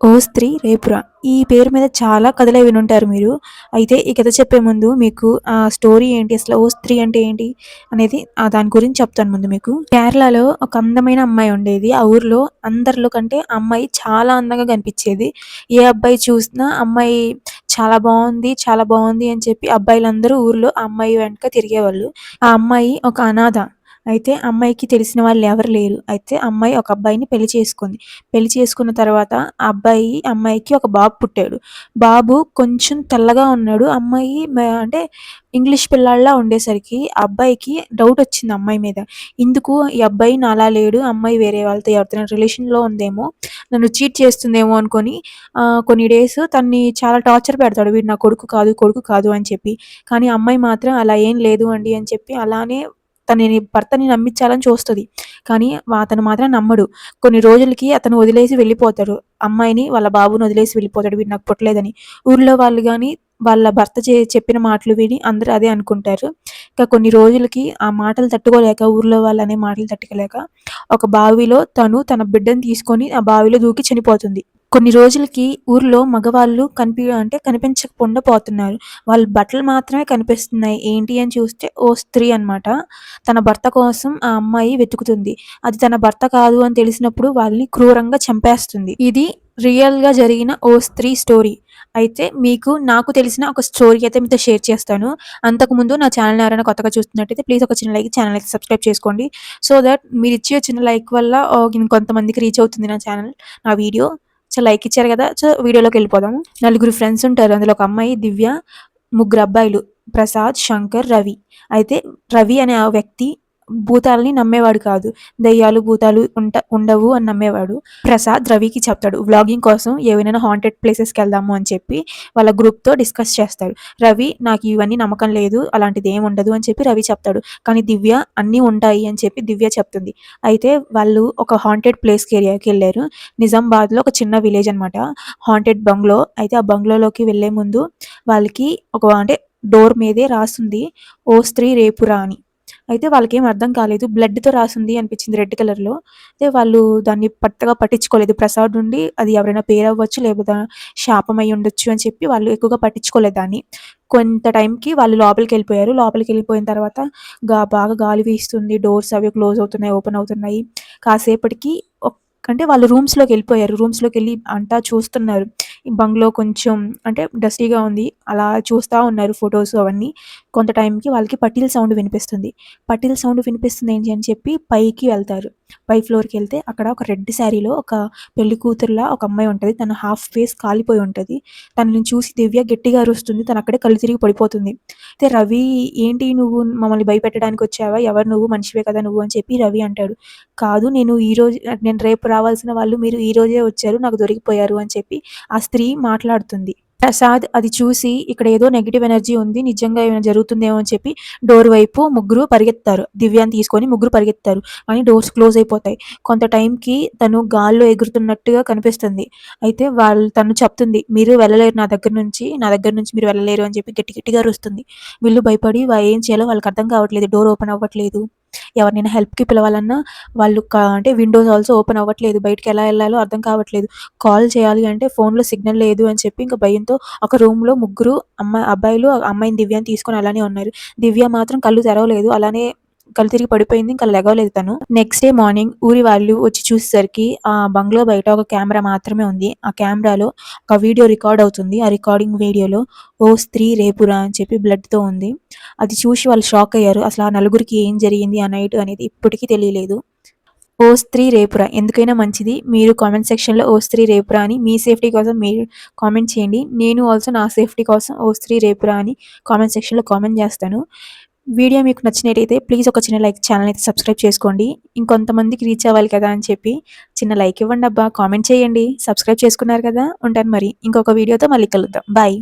ఓ స్త్రీ రేపురా. ఈ పేరు మీద చాలా కథలే వినుంటారు మీరు. అయితే ఈ కథ చెప్పే ముందు మీకు ఆ స్టోరీ ఏంటి? అసలు ఓ స్త్రీ అంటే ఏంటి? అనేది దాని గురించి చెప్తాను ముందు మీకు. కేరళలో ఒక అందమైన అమ్మాయి ఉండేది. ఆ ఊర్లో అందరిలో కంటే ఆ అమ్మాయి చాలా అందంగా కనిపించేది. ఏ అబ్బాయి చూసినా అమ్మాయి చాలా బాగుంది చాలా బాగుంది అని చెప్పి అబ్బాయిలందరూ ఊర్లో ఆ అమ్మాయి వెనక తిరిగేవాళ్ళు. ఆ అమ్మాయి ఒక అనాథ. అయితే అమ్మాయికి తెలిసిన వాళ్ళు ఎవరు లేరు. అయితే అమ్మాయి ఒక అబ్బాయిని పెళ్ళి చేసుకుంది. పెళ్ళి చేసుకున్న తర్వాత ఆ అబ్బాయి అమ్మాయికి ఒక బాబు పుట్టాడు. బాబు కొంచెం తెల్లగా ఉన్నాడు. అమ్మాయి అంటే ఇంగ్లీష్ పిల్లాడిలా ఉండేసరికి అబ్బాయికి డౌట్ వచ్చింది అమ్మాయి మీద. ఇందుకు ఈ అబ్బాయి నాలా లేడు. అమ్మాయి వేరే వాళ్ళతో ఎవరితో రిలేషన్లో ఉందేమో? నన్ను చీట్ చేస్తుందేమో? అనుకొని కొన్ని డేస్ తన్ని చాలా టార్చర్ పెడతాడు. వీడు నా కొడుకు కాదు కొడుకు కాదు అని చెప్పి. కానీ అమ్మాయి మాత్రం అలా ఏం లేదు అండి అని చెప్పి అలానే తనని భర్తని నమ్మించాలని చూస్తుంది. కానీ అతను మాత్రం నమ్మడు. కొన్ని రోజులకి అతను వదిలేసి వెళ్ళిపోతాడు. అమ్మాయిని వాళ్ళ బాబుని వదిలేసి వెళ్ళిపోతాడు. వీడు నాకు పుట్టలేదని. ఊర్లో వాళ్ళు కానీ వాళ్ళ భర్త చే చెప్పిన మాటలు విని అందరూ అదే అనుకుంటారు. ఇంకా కొన్ని రోజులకి ఆ మాటలు తట్టుకోలేక ఊర్లో వాళ్ళు అనే మాటలు తట్టుకోలేక ఒక బావిలో తను తన బిడ్డను తీసుకొని ఆ బావిలో దూకి చనిపోతుంది. కొన్ని రోజులకి ఊర్లో మగవాళ్ళు కనిపి అంటే కనిపించకుండా పోతున్నారు. వాళ్ళ బట్టలు మాత్రమే కనిపిస్తున్నాయి. ఏంటి అని చూస్తే ఓ స్త్రీ అనమాట తన భర్త కోసం ఆ అమ్మాయి వెతుకుతుంది. అది తన భర్త కాదు అని తెలిసినప్పుడు వాళ్ళని క్రూరంగా చంపేస్తుంది. ఇది రియల్గా జరిగిన ఓ స్త్రీ స్టోరీ అయితే మీకు నాకు తెలిసిన ఒక స్టోరీ అయితే మీతో షేర్ చేస్తాను. అంతకుముందు నా ఛానల్ ఎవరైనా కొత్తగా చూస్తున్నట్టయితే ప్లీజ్ ఒక చిన్న లైక్ ఛానల్ అయితే సబ్స్క్రైబ్ చేసుకోండి. సో దట్ మీరు ఇచ్చే చిన్న లైక్ వల్ల కొంతమందికి రీచ్ అవుతుంది నా ఛానల్ నా వీడియో సో లైక్ ఇచ్చారు కదా సో వీడియోలోకి వెళ్ళిపోదాము నలుగురు ఫ్రెండ్స్ ఉంటారు. అందులో ఒక అమ్మాయి దివ్య ముగ్గురు అబ్బాయిలు ప్రసాద్ శంకర్ రవి. అయితే రవి అనే ఆ వ్యక్తి భూతాలని నమ్మేవాడు కాదు. దయ్యాలు భూతాలు ఉంట ఉండవు అని నమ్మేవాడు. ప్రసాద్ రవికి చెప్తాడు వ్లాగింగ్ కోసం ఏవైనా హాంటెడ్ ప్లేసెస్కి వెళ్దాము అని చెప్పి వాళ్ళ గ్రూప్తో డిస్కస్ చేస్తాడు. రవి నాకు ఇవన్నీ నమ్మకం లేదు అలాంటిది ఏమి ఉండదు అని చెప్పి రవి చెప్తాడు. కానీ దివ్య అన్నీ ఉంటాయి అని చెప్పి దివ్య చెప్తుంది. అయితే వాళ్ళు ఒక హాంటెడ్ ప్లేస్కి ఏరియాకి వెళ్ళారు. నిజామాబాద్లో ఒక చిన్న విలేజ్ అనమాట హాంటెడ్ బంగ్లో అయితే ఆ బంగ్లోలోకి వెళ్ళే ముందు వాళ్ళకి ఒక అంటే డోర్ మీదే రాస్తుంది ఓ స్త్రీ రేపురా అని అయితే వాళ్ళకేం అర్థం కాలేదు. బ్లడ్తో రాసింది అనిపించింది రెడ్ కలర్లో. అయితే వాళ్ళు దాన్ని పట్టగా పట్టించుకోలేదు. ప్రసాద్ ఉండి అది ఎవరైనా పేరు అవ్వచ్చు లేకపోతే శాపం ఉండొచ్చు అని చెప్పి వాళ్ళు ఎక్కువగా పట్టించుకోలేదు దాన్ని. కొంత టైంకి వాళ్ళు లోపలికి వెళ్ళిపోయారు. లోపలికి వెళ్ళిపోయిన తర్వాత గా బాగా గాలి వీస్తుంది. డోర్స్ అవి క్లోజ్ అవుతున్నాయి ఓపెన్ అవుతున్నాయి. కాసేపటికి అంటే వాళ్ళు రూమ్స్లోకి వెళ్ళిపోయారు. రూమ్స్లోకి వెళ్ళి అంతా చూస్తున్నారు. బంగ్లో కొంచెం అంటే డస్టీగా ఉంది. అలా చూస్తూ ఉన్నారు ఫొటోస్ అవన్నీ. కొంత టైంకి వాళ్ళకి పట్టీల సౌండ్ వినిపిస్తుంది. పట్టీల సౌండ్ వినిపిస్తుంది ఏంటి అని చెప్పి పైకి వెళ్తారు. పై ఫ్లోర్కి వెళ్తే అక్కడ ఒక రెడ్ శారీలో ఒక పెళ్ళి కూతురులా ఒక అమ్మాయి ఉంటుంది. తన హాఫ్ ఫేస్ కాలిపోయి ఉంటుంది. తనని చూసి దివ్య గట్టిగా అరుస్తుంది. తను అక్కడే కళ్ళు తిరిగి పడిపోతుంది. అయితే రవి ఏంటి నువ్వు మమ్మల్ని భయపెట్టడానికి వచ్చావా? ఎవరు నువ్వు? మనిషివే కదా నువ్వు? అని చెప్పి రవి అంటాడు. కాదు నేను ఈ రోజు నేను రేపు రావాల్సిన వాళ్ళు మీరు ఈ రోజే వచ్చారు. నాకు దొరికిపోయారు. అని చెప్పి ఆ స్త్రీ మాట్లాడుతుంది. ప్రసాద్ అది చూసి ఇక్కడ ఏదో నెగిటివ్ ఎనర్జీ ఉంది నిజంగా ఏమైనా జరుగుతుందేమో అని చెప్పి డోర్ వైపు ముగ్గురు పరిగెత్తారు. దివ్యాన్ని తీసుకొని ముగ్గురు పరిగెత్తారు. కానీ డోర్స్ క్లోజ్ అయిపోతాయి. కొంత టైంకి తను గాల్లో ఎగురుతున్నట్టుగా కనిపిస్తుంది. అయితే వాళ్ళు తను చెప్తుంది మీరు వెళ్ళలేరు నా దగ్గర నుంచి నా దగ్గర నుంచి మీరు వెళ్ళలేరు అని చెప్పి గట్టి గట్టిగా అరుస్తుంది. వీళ్ళు భయపడి ఏం చేయాలో వాళ్ళకి అర్థం కావట్లేదు డోర్ ఓపెన్ అవ్వట్లేదు. ఎవరినైనా హెల్ప్కి పిలవాలన్నా వాళ్ళు అంటే విండోస్ ఆల్సో ఓపెన్ అవ్వట్లేదు బయటకి ఎలా వెళ్ళాలో అర్థం కావట్లేదు. కాల్ చేయాలి అంటే ఫోన్లో సిగ్నల్ లేదు అని చెప్పి ఇంకా భయంతో ఒక రూమ్లో ముగ్గురు అమ్మాయి అబ్బాయిలు అమ్మాయిని దివ్యాని తీసుకొని అలానే ఉన్నారు. దివ్య మాత్రం కళ్ళు తెరవలేదు అలానే కళ్ళు తిరిగి పడిపోయింది ఇంకా లెగవలేదు తను. నెక్స్ట్ డే మార్నింగ్ ఊరి వాళ్ళు వచ్చి చూసేసరికి ఆ బంగ్లో బయట ఒక కెమెరా మాత్రమే ఉంది. ఆ కెమెరాలో ఒక వీడియో రికార్డ్ అవుతుంది. ఆ రికార్డింగ్ వీడియోలో ఓ స్త్రీ రేపురా అని చెప్పి బ్లడ్తో ఉంది. అది చూసి వాళ్ళు షాక్ అయ్యారు. అసలు ఆ నలుగురికి ఏం జరిగింది? ఆ నైట్ అనేది ఇప్పటికీ తెలియలేదు. ఓ స్త్రీ రేపురా ఎందుకైనా మంచిది. మీరు కామెంట్ సెక్షన్లో ఓ స్త్రీ రేపురా అని మీ సేఫ్టీ కోసం మీరు కామెంట్ చేయండి. నేను ఆల్సో నా సేఫ్టీ కోసం ఓ స్త్రీ రేపురా అని కామెంట్ సెక్షన్లో కామెంట్ చేస్తాను. వీడియో మీకు నచ్చినట్టయితే ప్లీజ్ ఒక చిన్న లైక్ ఛానల్ అయితే సబ్స్క్రైబ్ చేసుకోండి. ఇంకొంతమందికి రీచ్ అవ్వాలి కదా అని చెప్పి చిన్న లైక్ ఇవ్వండి అబ్బా కామెంట్ చేయండి. సబ్స్క్రైబ్ చేసుకున్నారు కదా? ఉంటాను మరి. ఇంకొక వీడియోతో మళ్ళీ కలుద్దాం. బాయ్.